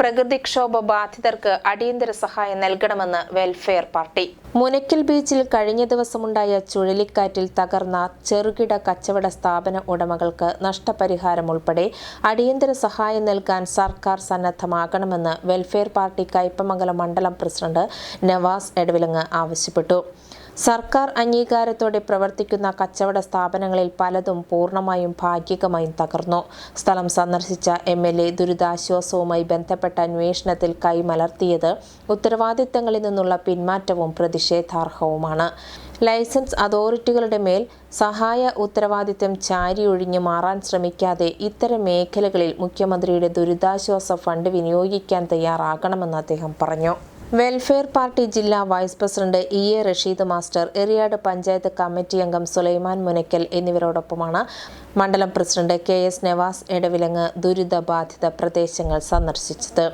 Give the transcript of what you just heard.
പ്രകൃതിക്ഷോഭ ബാധിതർക്ക് അടിയന്തര സഹായം നൽകണമെന്ന് വെൽഫെയർ പാർട്ടി മുനയ്ക്കൽ ബീച്ചിൽ കഴിഞ്ഞ ദിവസമുണ്ടായ ചുഴലിക്കാറ്റിൽ തകർന്ന ചെറുകിട കച്ചവട സ്ഥാപന ഉടമകൾക്ക് നഷ്ടപരിഹാരം ഉൾപ്പെടെ അടിയന്തര സഹായം നൽകാൻ സർക്കാർ സന്നദ്ധമാകണമെന്ന് വെൽഫെയർ പാർട്ടി കയ്പമംഗലം മണ്ഡലം പ്രസിഡന്റ് നവാസ് എടവിലങ്ങ് ആവശ്യപ്പെട്ടു. സർക്കാർ അംഗീകാരത്തോടെ പ്രവർത്തിക്കുന്ന കച്ചവട സ്ഥാപനങ്ങളിൽ പലതും പൂർണമായും ഭാഗികമായും തകർന്നു. സ്ഥലം സന്ദർശിച്ച എം എൽ എ ദുരിതാശ്വാസവുമായി ബന്ധപ്പെട്ട അന്വേഷണത്തിൽ കൈമലർത്തിയത് ഉത്തരവാദിത്തങ്ങളിൽ നിന്നുള്ള പിന്മാറ്റവും പ്രതിഷേധാർഹവുമാണ്. ലൈസൻസ് അതോറിറ്റികളുടെ മേൽ സഹായ ഉത്തരവാദിത്തം ചാരിയൊഴിഞ്ഞ് മാറാൻ ശ്രമിക്കാതെ ഇത്തരം മേഖലകളിൽ മുഖ്യമന്ത്രിയുടെ ദുരിതാശ്വാസ ഫണ്ട് വിനിയോഗിക്കാൻ തയ്യാറാകണമെന്ന് അദ്ദേഹം പറഞ്ഞു. വെൽഫെയർ പാർട്ടി ജില്ലാ vice president E A Rasheed master Eriyad panchayat committee അംഗം സുലൈമാൻ മുനയ്ക്കൽ എന്നിവരോടൊപ്പമാണ് മണ്ഡലം president K S Navas Edavilangu ദുരിതബാധിത പ്രദേശങ്ങൾ സന്ദർശിച്ചത്.